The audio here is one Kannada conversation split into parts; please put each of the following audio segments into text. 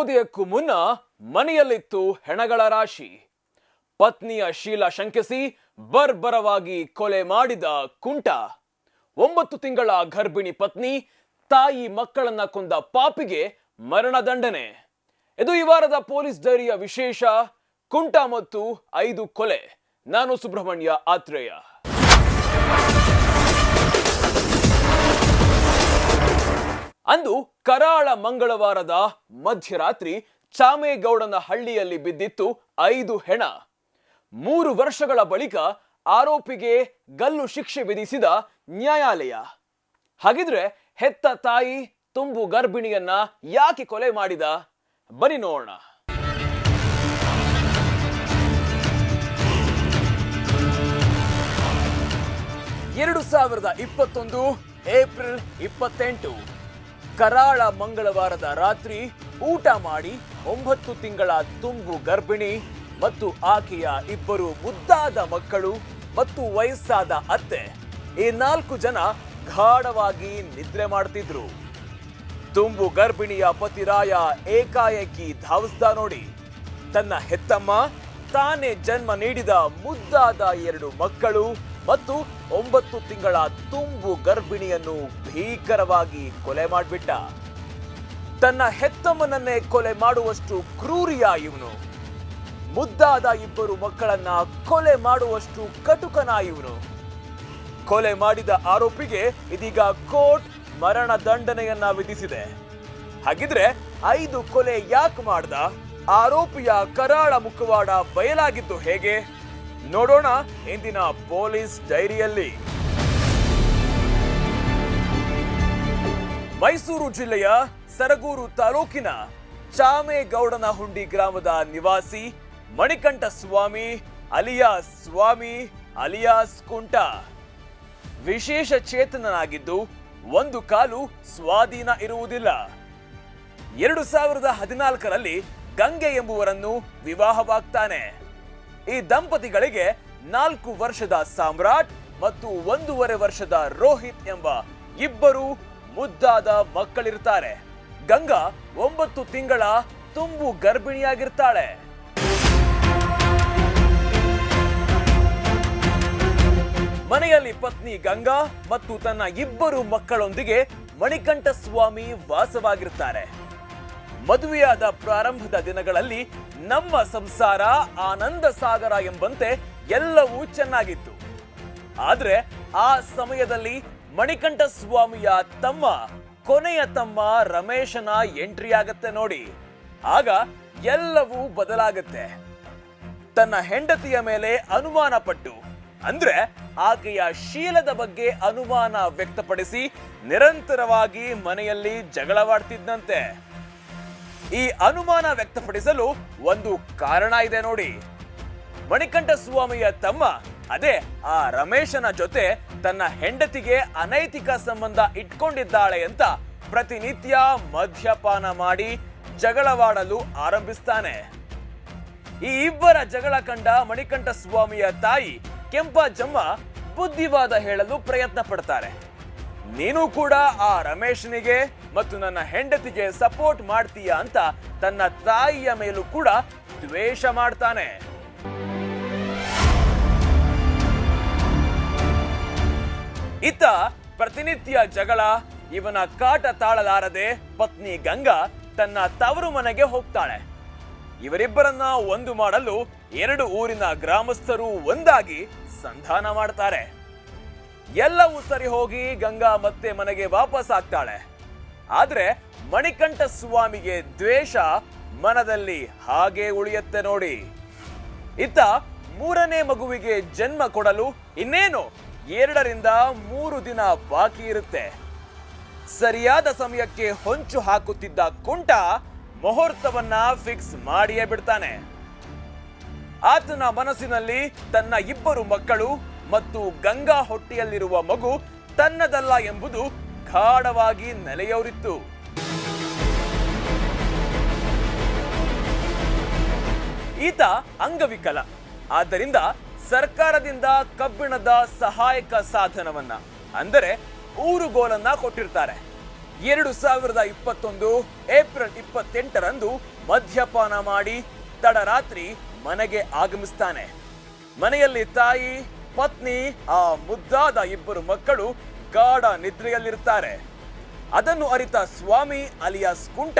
ಸೂರ್ಯೋದಯಕ್ಕೂ ಮುನ್ನ ಮನೆಯಲ್ಲಿತ್ತು ಹೆಣಗಳ ರಾಶಿ. ಪತ್ನಿಯ ಶೀಲ ಶಂಕಿಸಿ ಬರ್ಬರವಾಗಿ ಕೊಲೆ ಮಾಡಿದ ಕುಂಟ. ಒಂಬತ್ತು ತಿಂಗಳ ಗರ್ಭಿಣಿ ಪತ್ನಿ ತಾಯಿ ಮಕ್ಕಳನ್ನ ಕೊಂದ ಪಾಪಿಗೆ ಮರಣದಂಡನೆ ಇದು ಈ ವಾರದ ಪೊಲೀಸ್ ಡೈರಿಯ ವಿಶೇಷ, ಕುಂಟ ಮತ್ತು ಐದು ಕೊಲೆ. ನಾನು ಸುಬ್ರಹ್ಮಣ್ಯ ಆತ್ರೇಯ. ಅಂದು ಕರಾಳ ಮಂಗಳವಾರದ ಮಧ್ಯರಾತ್ರಿ ಚಾಮೇಗೌಡನ ಹಳ್ಳಿಯಲ್ಲಿ ಬಿದ್ದಿತ್ತು ಐದು ಹೆಣ. ಮೂರು ವರ್ಷಗಳ ಬಳಿಕ ಆರೋಪಿಗೆ ಗಲ್ಲು ಶಿಕ್ಷೆ ವಿಧಿಸಿದ ನ್ಯಾಯಾಲಯ. ಹಾಗಿದ್ರೆ ಹೆತ್ತ ತಾಯಿ ತುಂಬು ಗರ್ಭಿಣಿಯನ್ನ ಯಾಕೆ ಕೊಲೆ ಮಾಡಿದ? ಬರಿ ನೋಡೋಣ. ಎರಡು ಸಾವಿರದ ಇಪ್ಪತ್ತೊಂದು ಏಪ್ರಿಲ್ ಇಪ್ಪತ್ತೆಂಟು. ಕರಾಳ ಮಂಗಳವಾರದ ರಾತ್ರಿ ಊಟ ಮಾಡಿ ಒಂಬತ್ತು ತಿಂಗಳ ತುಂಬು ಗರ್ಭಿಣಿ ಮತ್ತು ಆಕೆಯ ಇಬ್ಬರು ಮುದ್ದಾದ ಮಕ್ಕಳು ಮತ್ತು ವಯಸ್ಸಾದ ಅತ್ತೆ. ಈ ನಾಲ್ಕು ಜನ ಗಾಢವಾಗಿ ನಿದ್ರೆ ಮಾಡ್ತಿದ್ರು. ತುಂಬು ಗರ್ಭಿಣಿಯ ಪತಿರಾಯ ಏಕಾಏಕಿ ಧಾವಿಸ್ದ ನೋಡಿ. ತನ್ನ ಹೆತ್ತಮ್ಮ ತಾನೇ ಜನ್ಮ ನೀಡಿದ ಮುದ್ದಾದ ಎರಡು ಮಕ್ಕಳು ಮತ್ತು ಒಂಬತ್ತು ತಿಂಗಳ ತುಂಬು ಗರ್ಭಿಣಿಯನ್ನು ಭೀಕರವಾಗಿ ಕೊಲೆ ಮಾಡಿಬಿಟ್ಟ. ತನ್ನ ಹೆತ್ತಮ್ಮನನ್ನೇ ಕೊಲೆ ಮಾಡುವಷ್ಟು ಕ್ರೂರಿಯ ಇವನು. ಮುದ್ದಾದ ಇಬ್ಬರು ಮಕ್ಕಳನ್ನ ಕೊಲೆ ಮಾಡುವಷ್ಟು ಕಟುಕನ ಇವನು. ಕೊಲೆ ಮಾಡಿದ ಆರೋಪಿಗೆ ಇದೀಗ ಕೋರ್ಟ್ ಮರಣ ದಂಡನೆಯನ್ನ ವಿಧಿಸಿದೆ. ಹಾಗಿದ್ರೆ ಐದು ಕೊಲೆ ಯಾಕೆ ಮಾಡ್ದ? ಆರೋಪಿಯ ಕರಾಳ ಮುಖವಾಡ ಬಯಲಾಗಿದ್ದು ಹೇಗೆ? ನೋಡೋಣ ಇಂದಿನ ಪೊಲೀಸ್ ಡೈರಿಯಲ್ಲಿ. ಮೈಸೂರು ಜಿಲ್ಲೆಯ ಸರಗೂರು ತಾಲೂಕಿನ ಚಾಮೇಗೌಡನಹುಂಡಿ ಗ್ರಾಮದ ನಿವಾಸಿ ಮಣಿಕಂಠ ಸ್ವಾಮಿ ಅಲಿಯಾಸ್ ಸ್ವಾಮಿ ಅಲಿಯಾಸ್ ಕುಂಟ. ವಿಶೇಷ ಚೇತನನಾಗಿದ್ದು ಒಂದು ಕಾಲು ಸ್ವಾಧೀನ ಇರುವುದಿಲ್ಲ. ಎರಡು ಸಾವಿರದ ಹದಿನಾಲ್ಕರಲ್ಲಿ ಗಂಗೆ ಎಂಬುವರನ್ನು ವಿವಾಹವಾಗ್ತಾನೆ. ಈ ದಂಪತಿಗಳಿಗೆ ನಾಲ್ಕು ವರ್ಷದ ಸಾಮ್ರಾಟ್ ಮತ್ತು ಒಂದೂವರೆ ವರ್ಷದ ರೋಹಿತ್ ಎಂಬ ಇಬ್ಬರು ಮುದ್ದಾದ ಮಕ್ಕಳಿರ್ತಾರೆ. ಗಂಗಾ ಒಂಬತ್ತು ತಿಂಗಳ ತುಂಬು ಗರ್ಭಿಣಿಯಾಗಿರ್ತಾಳೆ. ಮನೆಯಲ್ಲಿ ಪತ್ನಿ ಗಂಗಾ ಮತ್ತು ತನ್ನ ಇಬ್ಬರು ಮಕ್ಕಳೊಂದಿಗೆ ಮಣಿಕಂಠ ಸ್ವಾಮಿ ವಾಸವಾಗಿರ್ತಾರೆ. ಮದುವೆಯಾದ ಪ್ರಾರಂಭದ ದಿನಗಳಲ್ಲಿ ನಮ್ಮ ಸಂಸಾರ ಆನಂದ ಸಾಗರ ಎಂಬಂತೆ ಎಲ್ಲವೂ ಚೆನ್ನಾಗಿತ್ತು. ಆದ್ರೆ ಆ ಸಮಯದಲ್ಲಿ ಮಣಿಕಂಠ ಸ್ವಾಮಿಯ ತಮ್ಮ, ಕೊನೆಯ ತಮ್ಮ ರಮೇಶನ ಎಂಟ್ರಿ ಆಗತ್ತೆ ನೋಡಿ. ಆಗ ಎಲ್ಲವೂ ಬದಲಾಗತ್ತೆ. ತನ್ನ ಹೆಂಡತಿಯ ಮೇಲೆ ಅನುಮಾನ ಪಟ್ಟು, ಅಂದ್ರೆ ಆಕೆಯ ಶೀಲದ ಬಗ್ಗೆ ಅನುಮಾನ ವ್ಯಕ್ತಪಡಿಸಿ ನಿರಂತರವಾಗಿ ಮನೆಯಲ್ಲಿ ಜಗಳವಾಡ್ತಿದ್ದಂತೆ ಈ ಅನುಮಾನ ವ್ಯಕ್ತಪಡಿಸಲು ಒಂದು ಕಾರಣ ಇದೆ ನೋಡಿ. ಮಣಿಕಂಠ ಸ್ವಾಮಿಯ ತಮ್ಮ, ಅದೇ ಆ ರಮೇಶನ ಜೊತೆ ತನ್ನ ಹೆಂಡತಿಗೆ ಅನೈತಿಕ ಸಂಬಂಧ ಇಟ್ಕೊಂಡಿದ್ದಾಳೆ ಅಂತ ಪ್ರತಿನಿತ್ಯ ಮದ್ಯಪಾನ ಮಾಡಿ ಜಗಳವಾಡಲು ಆರಂಭಿಸ್ತಾನೆ. ಈ ಇಬ್ಬರ ಜಗಳ ಕಂಡ ಮಣಿಕಂಠ ಸ್ವಾಮಿಯ ತಾಯಿ ಕೆಂಪಾಜಮ್ಮ ಬುದ್ಧಿವಾದ ಹೇಳಲು ಪ್ರಯತ್ನ ಪಡ್ತಾರೆ. ನೀನು ಕೂಡ ಆ ರಮೇಶನಿಗೆ ಮತ್ತು ನನ್ನ ಹೆಂಡತಿಗೆ ಸಪೋರ್ಟ್ ಮಾಡ್ತೀಯ ಅಂತ ತನ್ನ ತಾಯಿಯ ಮೇಲೂ ಕೂಡ ದ್ವೇಷ ಮಾಡ್ತಾನೆ. ಇತ್ತ ಪ್ರತಿನಿತ್ಯ ಜಗಳ, ಇವನ ಕಾಟ ತಾಳಲಾರದೆ ಪತ್ನಿ ಗಂಗಾ ತನ್ನ ತವರು ಮನೆಗೆ ಹೋಗ್ತಾಳೆ. ಇವರಿಬ್ಬರನ್ನ ಒಂದು ಮಾಡಲು ಎರಡು ಊರಿನ ಗ್ರಾಮಸ್ಥರು ಒಂದಾಗಿ ಸಂಧಾನ ಮಾಡ್ತಾರೆ. ಎಲ್ಲವೂ ಸರಿ ಹೋಗಿ ಗಂಗಾ ಮತ್ತೆ ಮನೆಗೆ ವಾಪಸ್ ಆಗ್ತಾಳೆ. ಆದ್ರೆ ಮಣಿಕಂಠ ಸ್ವಾಮಿಗೆ ದ್ವೇಷ ಮನದಲ್ಲಿ ಹಾಗೆ ಉಳಿಯುತ್ತೆ ನೋಡಿ. ಇತ್ತ ಮೂರನೇ ಮಗುವಿಗೆ ಜನ್ಮ ಕೊಡಲು ಇನ್ನೇನು ಎರಡರಿಂದ ಮೂರು ದಿನ ಬಾಕಿ ಇರುತ್ತೆ. ಸರಿಯಾದ ಸಮಯಕ್ಕೆ ಹೊಂಚು ಹಾಕುತ್ತಿದ್ದ ಕುಂಟ ಮುಹೂರ್ತವನ್ನ ಫಿಕ್ಸ್ ಮಾಡಿಯೇ ಬಿಡ್ತಾನೆ. ಆತನ ಮನಸ್ಸಿನಲ್ಲಿ ತನ್ನ ಇಬ್ಬರು ಮಕ್ಕಳು ಮತ್ತು ಗಂಗಾ ಹೊಟ್ಟೆಯಲ್ಲಿರುವ ಮಗು ತನ್ನದಲ್ಲ ಎಂಬುದು ಗಾಢವಾಗಿ ನೆಲೆಯೋರಿತ್ತು. ಈತ ಅಂಗವಿಕಲ. ಆದ್ದರಿಂದ ಸರ್ಕಾರದಿಂದ ಕಬ್ಬಿಣದ ಸಹಾಯಕ ಸಾಧನವನ್ನ, ಅಂದರೆ ಊರುಗೋಲನ್ನ ಕೊಟ್ಟಿರ್ತಾರೆ. ಎರಡು ಸಾವಿರದ ಇಪ್ಪತ್ತೊಂದು ಏಪ್ರಿಲ್ ಇಪ್ಪತ್ತೆಂಟರಂದು ಮದ್ಯಪಾನ ಮಾಡಿ ತಡರಾತ್ರಿ ಮನೆಗೆ ಆಗಮಿಸ್ತಾನೆ. ಮನೆಯಲ್ಲಿ ತಾಯಿ, ಪತ್ನಿ, ಆ ಮುದ್ದಾದ ಇಬ್ಬರು ಮಕ್ಕಳು ಗಾಢ ನಿದ್ರೆಯಲ್ಲಿರ್ತಾರೆ. ಅದನ್ನು ಅರಿತ ಸ್ವಾಮಿ ಅಲಿಯಾಸ್ ಕುಂಟ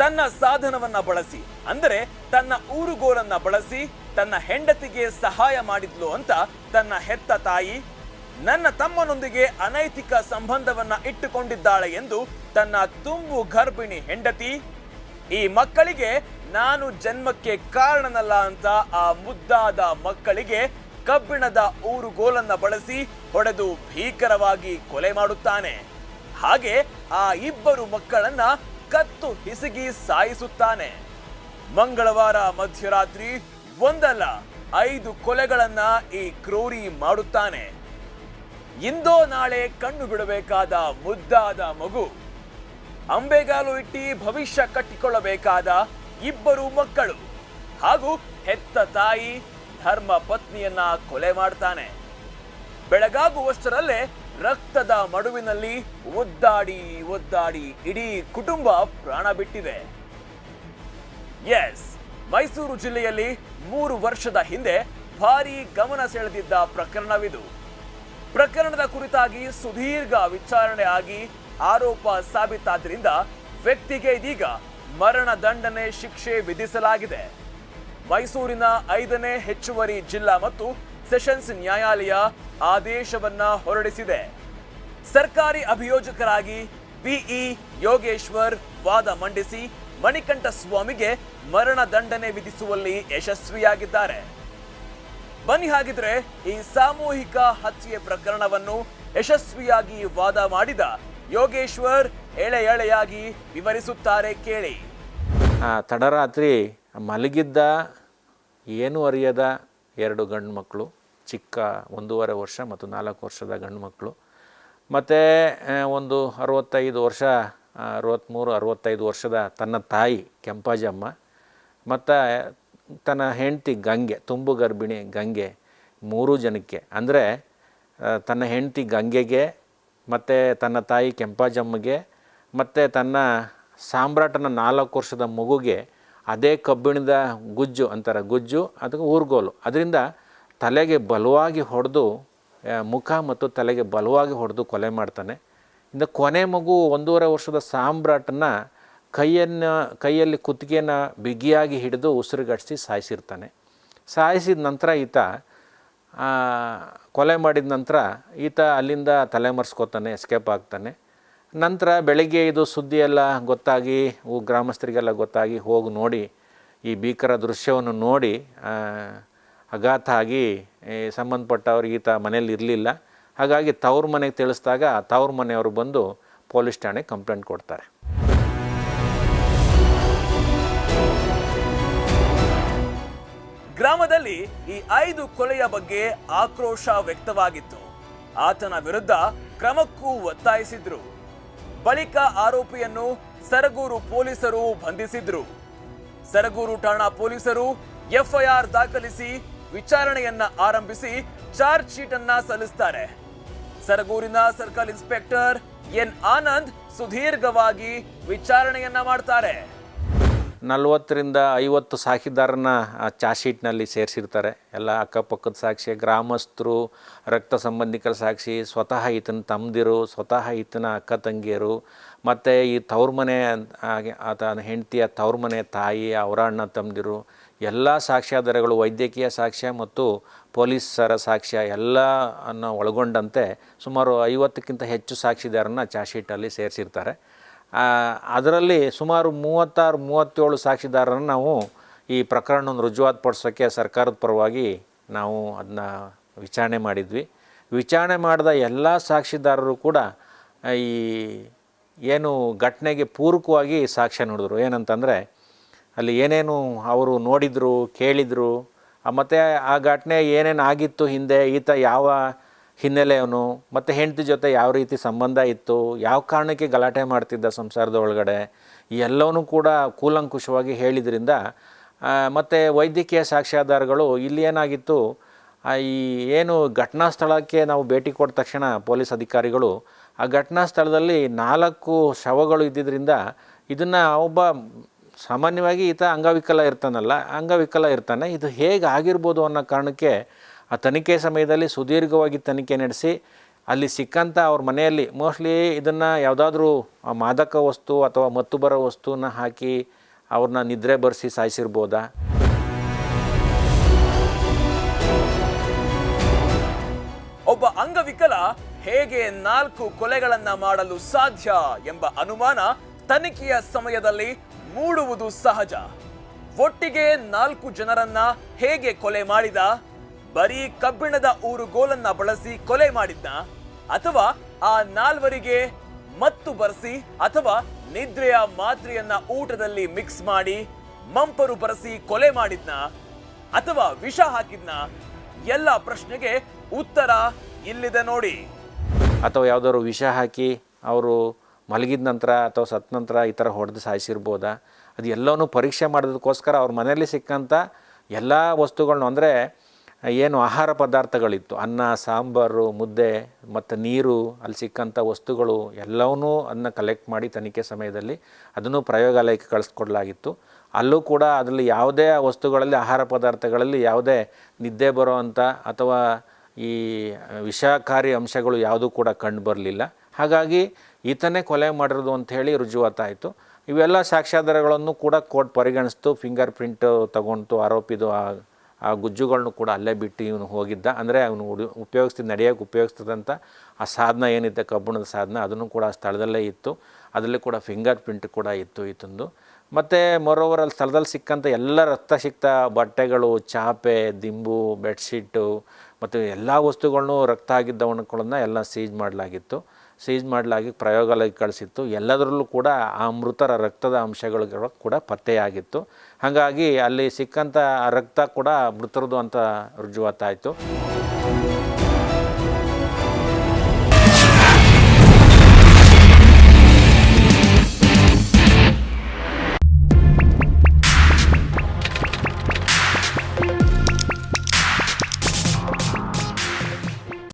ತನ್ನ ಸಾಧನವನ್ನ ಬಳಸಿ, ಅಂದರೆ ತನ್ನ ಊರುಗೋಲನ್ನ ಬಳಸಿ ತನ್ನ ಹೆಂಡತಿಗೆ ಸಹಾಯ ಮಾಡಿದ್ಲು ಅಂತ ತನ್ನ ಹೆತ್ತ ತಾಯಿ, ನನ್ನ ತಮ್ಮನೊಂದಿಗೆ ಅನೈತಿಕ ಸಂಬಂಧವನ್ನ ಇಟ್ಟುಕೊಂಡಿದ್ದಾಳೆ ಎಂದು ತನ್ನ ತುಂಬು ಗರ್ಭಿಣಿ ಹೆಂಡತಿ, ಈ ಮಕ್ಕಳಿಗೆ ನಾನು ಜನ್ಮಕ್ಕೆ ಕಾರಣನಲ್ಲ ಅಂತ ಆ ಮುದ್ದಾದ ಮಕ್ಕಳಿಗೆ ಕಬ್ಬಿಣದ ಊರುಗೋಲನ್ನ ಬಳಸಿ ಹೊಡೆದು ಭೀಕರವಾಗಿ ಕೊಲೆ ಮಾಡುತ್ತಾನೆ. ಹಾಗೆ ಆ ಇಬ್ಬರು ಮಕ್ಕಳನ್ನ ಕತ್ತು ಹಿಸುಗಿ ಸಾಯಿಸುತ್ತಾನೆ. ಮಂಗಳವಾರ ಮಧ್ಯರಾತ್ರಿ ಒಂದಲ್ಲ, ಐದು ಕೊಲೆಗಳನ್ನ ಈ ಕ್ರೂರಿ ಮಾಡುತ್ತಾನೆ. ಇಂದೋ ನಾಳೆ ಕಣ್ಣು ಬಿಡಬೇಕಾದ ಮುದ್ದಾದ ಮಗು. ಅಂಬೆಗಾಲು ಇಟ್ಟಿ ಭವಿಷ್ಯ ಕಟ್ಟಿಕೊಳ್ಳಬೇಕಾದ ಇಬ್ಬರು ಮಕ್ಕಳು. ಹಾಗೂ ಹೆತ್ತ ತಾಯಿ, ಧರ್ಮ ಪತ್ನಿಯನ್ನ ಕೊಲೆ ಮಾಡ್ತಾನೆ. ಬೆಳಗಾಗುವಷ್ಟರಲ್ಲೇ ರಕ್ತದ ಮಡುವಿನಲ್ಲಿ ಒದ್ದಾಡಿ ಒದ್ದಾಡಿ ಇಡೀ ಕುಟುಂಬ ಪ್ರಾಣ ಬಿಟ್ಟಿದೆ. ಎಸ್ ಮೈಸೂರು ಜಿಲ್ಲೆಯಲ್ಲಿ ಮೂರು ವರ್ಷದ ಹಿಂದೆ ಭಾರೀ ಗಮನ ಸೆಳೆದಿದ್ದ ಪ್ರಕರಣವಿದು. ಪ್ರಕರಣದ ಕುರಿತಾಗಿ ಸುದೀರ್ಘ ವಿಚಾರಣೆ ಆಗಿ ಆರೋಪ ಸಾಬೀತಾದ್ರಿಂದ ವ್ಯಕ್ತಿಗೆ ಇದೀಗ ಮರಣ ದಂಡನೆ ಶಿಕ್ಷೆ ವಿಧಿಸಲಾಗಿದೆ. ಮೈಸೂರಿನ ಐದನೇ ಹೆಚ್ಚುವರಿ ಜಿಲ್ಲಾ ಮತ್ತು ಸೆಷನ್ಸ್ ನ್ಯಾಯಾಲಯ ಆದೇಶವನ್ನ ಹೊರಡಿಸಿದೆ. ಸರ್ಕಾರಿ ಅಭಿಯೋಜಕರಾಗಿ ಬಿಇ ಯೋಗೇಶ್ವರ್ ವಾದ ಮಂಡಿಸಿ ಮಣಿಕಂಠ ಸ್ವಾಮಿಗೆ ಮರಣ ದಂಡನೆ ವಿಧಿಸುವಲ್ಲಿ ಯಶಸ್ವಿಯಾಗಿದ್ದಾರೆ. ಬನ್ನಿ ಹಾಗಿದ್ರೆ ಈ ಸಾಮೂಹಿಕ ಹತ್ಯೆ ಪ್ರಕರಣವನ್ನು ಯಶಸ್ವಿಯಾಗಿ ವಾದ ಮಾಡಿದ ಯೋಗೇಶ್ವರ್ ಎಳೆ ಎಳೆಯಾಗಿ ವಿವರಿಸುತ್ತಾರೆ ಕೇಳಿ. ತಡರಾತ್ರಿ ಮಲಗಿದ್ದ, ಏನು ಅರಿಯದ ಎರಡು ಗಂಡು ಮಕ್ಕಳು ಚಿಕ್ಕ ಒಂದೂವರೆ ವರ್ಷ ಮತ್ತು ನಾಲ್ಕು ವರ್ಷದ ಗಂಡು ಮಕ್ಕಳು ಮತ್ತು ಒಂದು ಅರವತ್ತೈದು ವರ್ಷ ಅರವತ್ತ್ಮೂರು ಅರವತ್ತೈದು ವರ್ಷದ ತನ್ನ ತಾಯಿ ಕೆಂಪಾಜಮ್ಮ, ಮತ್ತು ತನ್ನ ಹೆಂಡತಿ ಗಂಗೆ, ತುಂಬು ಗರ್ಭಿಣಿ ಗಂಗೆ ಮೂರು ಜನಕ್ಕೆ. ಅಂದರೆ ತನ್ನ ಹೆಂಡತಿ ಗಂಗೆಗೆ, ಮತ್ತು ತನ್ನ ತಾಯಿ ಕೆಂಪಾಜಮ್ಮಗೆ, ಮತ್ತು ತನ್ನ ಸಾಮ್ರಾಟನ ನಾಲ್ಕು ವರ್ಷದ ಮಗುಗೆ ಅದೇ ಕಬ್ಬಿಣದ ಗುಜ್ಜು ಅಂತಾರೆ. ಗುಜ್ಜು ಅದಕ್ಕೆ ಊರ್ಗೋಲು. ಅದರಿಂದ ತಲೆಗೆ ಬಲವಾಗಿ ಹೊಡೆದು ಮುಖ ಮತ್ತು ತಲೆಗೆ ಬಲವಾಗಿ ಹೊಡೆದು ಕೊಲೆ ಮಾಡ್ತಾನೆ. ಇನ್ನು ಕೊನೆ ಮಗು ಒಂದೂವರೆ ವರ್ಷದ ಸಾಮ್ರಾಟನ ಕೈಯನ್ನು, ಕೈಯಲ್ಲಿ ಕುತ್ತಿಗೆಯನ್ನು ಬಿಗಿಯಾಗಿ ಹಿಡಿದು ಉಸಿರುಗಟ್ಟಿಸಿ ಸಾಯಿಸಿರ್ತಾನೆ. ಸಾಯಿಸಿದ ನಂತರ ಈತ ಕೊಲೆ ಮಾಡಿದ ನಂತರ ಈತ ಅಲ್ಲಿಂದ ತಲೆಮರೆಸ್ಕೋತಾನೆ ಎಸ್ಕೇಪ್ ಆಗ್ತಾನೆ. ನಂತರ ಬೆಳಗ್ಗೆ ಇದು ಸುದ್ದಿ ಎಲ್ಲ ಗೊತ್ತಾಗಿ ಗ್ರಾಮಸ್ಥರಿಗೆಲ್ಲ ಗೊತ್ತಾಗಿ ಹೋಗಿ ನೋಡಿ, ಈ ಭೀಕರ ದೃಶ್ಯವನ್ನು ನೋಡಿ ಆಘಾತ ಆಗಿ ಸಂಬಂಧಪಟ್ಟವ್ರಿಗೆ ಸಂಬಂಧಪಟ್ಟವ್ರು ಈತ ಮನೇಲಿ ಇರಲಿಲ್ಲ. ಹಾಗಾಗಿ ತವ್ರ ಮನೆಗೆ ತಿಳಿಸಿದಾಗ ತವ್ರ ಮನೆಯವರು ಬಂದು ಪೊಲೀಸ್ ಠಾಣೆಗೆ ಕಂಪ್ಲೇಂಟ್ ಕೊಡ್ತಾರೆ. ಗ್ರಾಮದಲ್ಲಿ ಈ ಐದು ಕೊಲೆಯ ಬಗ್ಗೆ ಆಕ್ರೋಶ ವ್ಯಕ್ತವಾಗಿತ್ತು. ಆತನ ವಿರುದ್ಧ ಕ್ರಮಕ್ಕೂ ಒತ್ತಾಯಿಸಿದ್ರು. ಬಳಿಕ ಆರೋಪಿಯನ್ನು ಸರಗೂರು ಪೊಲೀಸರು ಬಂಧಿಸಿದ್ರು. ಸರಗೂರು ಠಾಣಾ ಪೊಲೀಸರು ಎಫ್ಐಆರ್ ದಾಖಲಿಸಿ ವಿಚಾರಣೆಯನ್ನ ಆರಂಭಿಸಿ ಚಾರ್ಜ್ ಶೀಟ್ ಅನ್ನ ಸಲ್ಲಿಸ್ತಾರೆ. ಸರಗೂರಿನ ಸರ್ಕಲ್ ಇನ್ಸ್ಪೆಕ್ಟರ್ ಎನ್ ಆನಂದ್ ಸುದೀರ್ಘವಾಗಿ ವಿಚಾರಣೆಯನ್ನ ಮಾಡ್ತಾರೆ. ನಲವತ್ತರಿಂದ ಐವತ್ತು ಸಾಕ್ಷಿದಾರನ ಆ ಚಾರ್ಜ್ ಶೀಟ್ನಲ್ಲಿ ಸೇರಿಸಿರ್ತಾರೆ. ಎಲ್ಲ ಅಕ್ಕಪಕ್ಕದ ಸಾಕ್ಷಿ, ಗ್ರಾಮಸ್ಥರು, ರಕ್ತ ಸಂಬಂಧಿಕರ ಸಾಕ್ಷಿ, ಸ್ವತಃ ಈತನ ತಮ್ಮದಿರು ಸ್ವತಃ ಈತನ ಅಕ್ಕ ತಂಗಿಯರು, ಮತ್ತು ಈ ತವ್ರ ಮನೆ ಆತ ಹೆಂಡತಿಯ ತವ್ರ ಮನೆ ತಾಯಿ, ಅವರ ಅಣ್ಣ ತಮ್ಮದಿರು ಎಲ್ಲ ಸಾಕ್ಷ್ಯಾಧಾರಗಳು, ವೈದ್ಯಕೀಯ ಸಾಕ್ಷ್ಯ ಮತ್ತು ಪೊಲೀಸರ ಸಾಕ್ಷ್ಯ ಎಲ್ಲ ಅನ್ನು ಒಳಗೊಂಡಂತೆ ಸುಮಾರು ಐವತ್ತಕ್ಕಿಂತ ಹೆಚ್ಚು ಸಾಕ್ಷಿದಾರನ್ನು ಚಾರ್ಜ್ ಶೀಟಲ್ಲಿ ಸೇರಿಸಿರ್ತಾರೆ. ಅದರಲ್ಲಿ ಸುಮಾರು ಮೂವತ್ತಾರು, ಮೂವತ್ತೇಳು ಸಾಕ್ಷಿದಾರರನ್ನು ನಾವು ಈ ಪ್ರಕರಣವನ್ನು ರುಜುವಾತುಪಡಿಸೋಕ್ಕೆ ಸರ್ಕಾರದ ಪರವಾಗಿ ನಾವು ಅದನ್ನ ವಿಚಾರಣೆ ಮಾಡಿದ್ವಿ. ವಿಚಾರಣೆ ಮಾಡಿದ ಎಲ್ಲ ಸಾಕ್ಷಿದಾರರು ಕೂಡ ಈ ಏನು ಘಟನೆಗೆ ಪೂರಕವಾಗಿ ಸಾಕ್ಷ್ಯ ನೋಡಿದ್ರು. ಏನಂತಂದರೆ ಅಲ್ಲಿ ಏನೇನು ಅವರು ನೋಡಿದರು, ಕೇಳಿದರು ಮತ್ತು ಆ ಘಟನೆ ಏನೇನು ಆಗಿತ್ತು ಹಿಂದೆ, ಈತ ಯಾವ ಹಿನ್ನೆಲೆಯವನು, ಮತ್ತು ಹೆಂಡತಿ ಜೊತೆ ಯಾವ ರೀತಿ ಸಂಬಂಧ ಇತ್ತು, ಯಾವ ಕಾರಣಕ್ಕೆ ಗಲಾಟೆ ಮಾಡ್ತಿದ್ದ ಸಂಸಾರದ ಒಳಗಡೆ ಎಲ್ಲವೂ ಕೂಡ ಕೂಲಂಕುಷವಾಗಿ ಹೇಳಿದ್ರಿಂದ ಮತ್ತು ವೈದ್ಯಕೀಯ ಸಾಕ್ಷ್ಯಾಧಾರಗಳು ಇಲ್ಲಿ ಏನಾಗಿತ್ತು ಈ ಏನು ಘಟನಾ ಸ್ಥಳಕ್ಕೆ ನಾವು ಭೇಟಿ ಕೊಟ್ಟ ತಕ್ಷಣ ಪೊಲೀಸ್ ಅಧಿಕಾರಿಗಳು, ಆ ಘಟನಾ ಸ್ಥಳದಲ್ಲಿ ನಾಲ್ಕು ಶವಗಳು ಇದ್ದಿದ್ದರಿಂದ ಇದನ್ನು ಒಬ್ಬ ಸಾಮಾನ್ಯವಾಗಿ ಈತ ಅಂಗವಿಕಲ ಇರ್ತಾನಲ್ಲ, ಅಂಗವಿಕಲ ಇರ್ತಾನೆ. ಇದು ಹೇಗೆ ಆಗಿರ್ಬೋದು ಅನ್ನೋ ಕಾರಣಕ್ಕೆ ಆ ತನಿಖೆ ಸಮಯದಲ್ಲಿ ಸುದೀರ್ಘವಾಗಿ ತನಿಖೆ ನಡೆಸಿ, ಅಲ್ಲಿ ಸಿಕ್ಕಂಥ ಅವ್ರ ಮನೆಯಲ್ಲಿ ಮೋಸ್ಟ್ಲಿ ಇದನ್ನು ಯಾವುದಾದ್ರೂ ಮಾದಕ ವಸ್ತು ಅಥವಾ ಮತ್ತು ಬರೋ ವಸ್ತುನ ಹಾಕಿ ಅವ್ರನ್ನ ನಿದ್ರೆ ಬರೆಸಿ ಸಾಯಿಸಿರ್ಬೋದಾ? ಒಬ್ಬ ಅಂಗವಿಕಲ ಹೇಗೆ ನಾಲ್ಕು ಕೊಲೆಗಳನ್ನ ಮಾಡಲು ಸಾಧ್ಯ ಎಂಬ ಅನುಮಾನ ತನಿಖೆಯ ಸಮಯದಲ್ಲಿ ಮೂಡುವುದು ಸಹಜ. ಒಟ್ಟಿಗೆ ನಾಲ್ಕು ಜನರನ್ನ ಹೇಗೆ ಕೊಲೆ ಮಾಡಿದ? ಬರೀ ಕಬ್ಬಿಣದ ಊರುಗೋಲನ್ನ ಬಳಸಿ ಕೊಲೆ ಮಾಡಿದ್ನ ಅಥವಾ ಆ ನಾಲ್ವರಿಗೆ ಮತ್ತು ಬರೆಸಿ ಅಥವಾ ನಿದ್ರೆಯ ಮಾತ್ರೆಯನ್ನ ಊಟದಲ್ಲಿ ಮಿಕ್ಸ್ ಮಾಡಿ ಮಂಪರು ಬರೆಸಿ ಕೊಲೆ ಮಾಡಿದ್ನ? ಅಥವಾ ವಿಷ ಹಾಕಿದ್ನ? ಎಲ್ಲ ಪ್ರಶ್ನೆಗೆ ಉತ್ತರ ಇಲ್ಲಿದೆ ನೋಡಿ. ಅಥವಾ ಯಾವ್ದಾದ್ರು ವಿಷ ಹಾಕಿ ಅವರು ಮಲಗಿದ ನಂತರ ಅಥವಾ ಸತ್ತ ನಂತರ ಈ ಥರ ಹೊಡೆದು ಸಾಯಿಸಿರ್ಬೋದಾ? ಅದು ಎಲ್ಲವೂ ಪರೀಕ್ಷೆ ಮಾಡೋದಕ್ಕೋಸ್ಕರ ಅವ್ರ ಮನೆಯಲ್ಲಿ ಸಿಕ್ಕಂಥ ಎಲ್ಲ ವಸ್ತುಗಳನ್ನು ಅಂದರೆ ಏನು ಆಹಾರ ಪದಾರ್ಥಗಳಿತ್ತು. ಅನ್ನ, ಸಾಂಬಾರು, ಮುದ್ದೆ ಮತ್ತು ನೀರು ಅಲ್ಲಿ ಸಿಕ್ಕಂಥ ವಸ್ತುಗಳು ಎಲ್ಲವನ್ನೂ ಅದನ್ನ ಕಲೆಕ್ಟ್ ಮಾಡಿ ತನಿಖೆ ಸಮಯದಲ್ಲಿ ಅದನ್ನು ಪ್ರಯೋಗಾಲಯಕ್ಕೆ ಕಳಿಸ್ಕೊಡ್ಲಾಗಿತ್ತು. ಅಲ್ಲೂ ಕೂಡ ಅದರಲ್ಲಿ ಯಾವುದೇ ವಸ್ತುಗಳಲ್ಲಿ, ಆಹಾರ ಪದಾರ್ಥಗಳಲ್ಲಿ ಯಾವುದೇ ನಿದ್ದೆ ಬರುವಂಥ ಅಥವಾ ಈ ವಿಷಕಾರಿ ಅಂಶಗಳು ಯಾವುದೂ ಕೂಡ ಕಂಡು ಬರಲಿಲ್ಲ. ಹಾಗಾಗಿ ಈತನೇ ಕೊಲೆ ಮಾಡಿರೋದು ಅಂಥೇಳಿ ರುಜುವಾತಾಯಿತು ಇವೆಲ್ಲ ಸಾಕ್ಷ್ಯಾಧಾರಗಳನ್ನು ಕೂಡ ಕೋರ್ಟ್ ಪರಿಗಣಿಸ್ತು. ಫಿಂಗರ್ ಪ್ರಿಂಟ್ ತಗೊಂತು ಆರೋಪಿದು ಆ ಆ ಗುಜ್ಜುಗಳನ್ನು ಕೂಡ ಅಲ್ಲೇ ಬಿಟ್ಟು ಇವನು ಹೋಗಿದ್ದ. ಅಂದರೆ ಅವನು ಉಪಯೋಗಿಸ್ತಿದ್ದ ನಡೆಯೋಕ್ಕೆ ಉಪಯೋಗಿಸ್ತದಂಥ ಆ ಸಾಧನ ಏನಿದೆ, ಕಬ್ಬಿಣದ ಸಾಧನ, ಅದನ್ನು ಕೂಡ ಆ ಸ್ಥಳದಲ್ಲೇ ಇತ್ತು. ಅದರಲ್ಲಿ ಕೂಡ ಫಿಂಗರ್ ಪ್ರಿಂಟ್ ಕೂಡ ಇತ್ತು ಈತಂದು. ಮತ್ತು ಮೊರೋವರ್ ಅಲ್ಲಿ ಸ್ಥಳದಲ್ಲಿ ಸಿಕ್ಕಂಥ ಎಲ್ಲ ರಕ್ತ ಸಿಕ್ತ ಬಟ್ಟೆಗಳು, ಚಾಪೆ, ದಿಂಬು, ಬೆಡ್ಶೀಟು, ಮತ್ತು ಎಲ್ಲ ವಸ್ತುಗಳನ್ನು ರಕ್ತ ಆಗಿದ್ದವನ್ನುಗಳನ್ನು ಎಲ್ಲ ಸೀಜ್ ಮಾಡಲಾಗಿತ್ತು. ಸೀಜ್ ಮಾಡಲಾಗಿ ಪ್ರಯೋಗಾಲಯಕ್ಕೆ ಕಳಿಸಿತ್ತು. ಎಲ್ಲದರಲ್ಲೂ ಕೂಡ ಆ ಮೃತರ ರಕ್ತದ ಅಂಶಗಳು ಕೂಡ ಪತ್ತೆಯಾಗಿತ್ತು. ಹಾಗಾಗಿ ಅಲ್ಲಿ ಸಿಕ್ಕಂಥ ರಕ್ತ ಕೂಡ ಮೃತರದು ಅಂತ ರುಜುವಾತಾಯಿತು.